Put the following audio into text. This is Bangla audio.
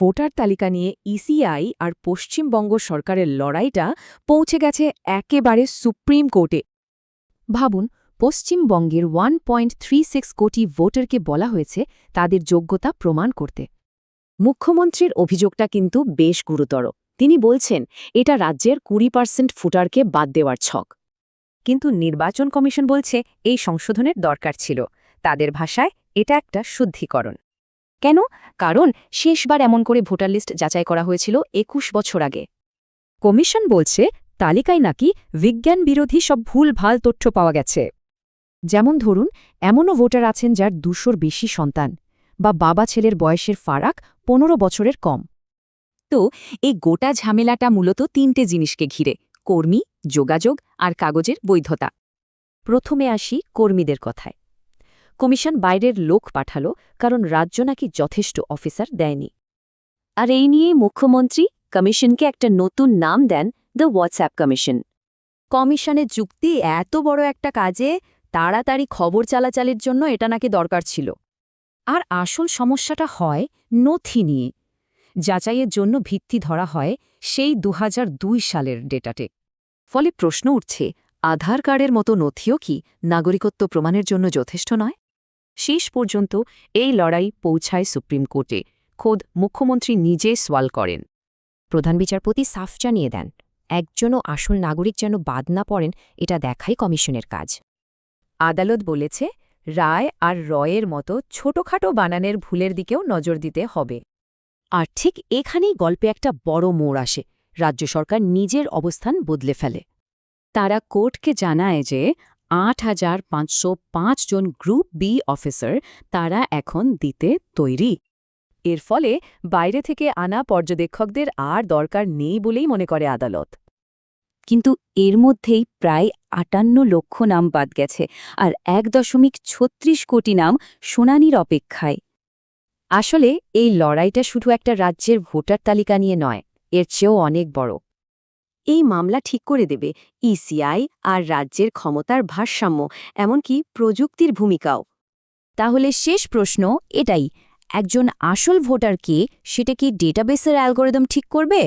ভোটার তালিকা নিয়ে ইসিআই আর পশ্চিমবঙ্গ সরকারের লড়াইটা পৌঁছে গেছে একেবারে সুপ্রিম কোর্টে। ভাবুন, পশ্চিমবঙ্গের ওয়ান পয়েন্ট কোটি ভোটারকে বলা হয়েছে তাদের যোগ্যতা প্রমাণ করতে। মুখ্যমন্ত্রীর অভিযোগটা কিন্তু বেশ গুরুতর। তিনি বলছেন, এটা রাজ্যের কুড়ি পার্সেন্ট ফুটারকে বাদ দেওয়ার ছক। কিন্তু নির্বাচন কমিশন বলছে, এই সংশোধনের দরকার ছিল। তাদের ভাষায় এটা একটা শুদ্ধিকরণ। কেন? কারণ শেষবার এমন করে ভোটার লিস্ট যাচাই করা হয়েছিল একুশ বছর আগে। কমিশন বলছে, তালিকায় নাকি বিজ্ঞান বিরোধী সব ভুল ভালো তথ্য পাওয়া গেছে। যেমন ধরুন, এমনও ভোটার আছেন যার দুশোর বেশি সন্তান বা বাবা ছেলের বয়সের ফারাক পনেরো বছরের কম। তো, এই গোটা ঝামেলাটা মূলত তিনটে জিনিসকে ঘিরে, কর্মী, যোগাযোগ আর কাগজের বৈধতা। প্রথমে আসি কর্মীদের কথায়। কমিশন বাইরের লোক পাঠালো, কারণ রাজ্য নাকি যথেষ্ট অফিসার দেয়নি। আর এই নিয়ে মুখ্যমন্ত্রী কমিশনকে একটা নতুন নাম দেন দ্য হোয়াটসঅ্যাপ কমিশন কমিশনের যুক্তি এত বড় একটা কাজে, তাড়াতাড়ি খবর চালাচালির জন্য এটা নাকি দরকার ছিল। আর আসল সমস্যাটা হয় নথি নিয়ে। যাচাইয়ের জন্য ভিত্তি ধরা হয় সেই দু হাজার দুই সালের ডেটাটে ফলে প্রশ্ন উঠছে, আধার কার্ডের মতো নথিও কি নাগরিকত্ব প্রমাণের জন্য যথেষ্ট নয়? শেষ পর্যন্ত এই লড়াই পৌঁছায় সুপ্রিম কোর্টে। খোদ মুখ্যমন্ত্রী নিজে সোয়াল করেন। প্রধান বিচারপতি সাফ জানিয়ে দেন, একজনও আসল নাগরিক যেন বাদ না পড়েন, এটা দেখাই কমিশনের কাজ। আদালত বলেছে, রায় আর রয়ের মতো ছোটখাটো বানানের ভুলের দিকেও নজর দিতে হবে। আর ঠিক এখানেই গল্পে একটা বড় মোড় আসে, রাজ্য সরকার নিজের অবস্থান বদলে ফেলে। তারা কোর্টকে জানায় যে আট হাজার পাঁচশো পাঁচ জন গ্রুপ বি অফিসার তারা এখন দিতে তৈরি। এর ফলে বাইরে থেকে আনা পর্যবেক্ষকদের আর দরকার নেই বলেই মনে করে আদালত। কিন্তু এর মধ্যেই প্রায় আটান্ন লক্ষ নাম বাদ গেছে আর এক দশমিক ছত্রিশ কোটি নাম শুনানির অপেক্ষায়। আসলে এই লড়াইটা শুধু একটা রাজ্যের ভোটার তালিকা নিয়ে নয়, এর চেয়েও অনেক বড়। এই মামলা ঠিক করে দেবে ইসিআই আর রাজ্যের ক্ষমতার ভারসাম্য, এমনকি প্রযুক্তির ভূমিকাও। তাহলে শেষ প্রশ্ন এটাই, একজন আসল ভোটারকে সেটা কি ডেটাবেসের অ্যালগোরিদম ঠিক করবে?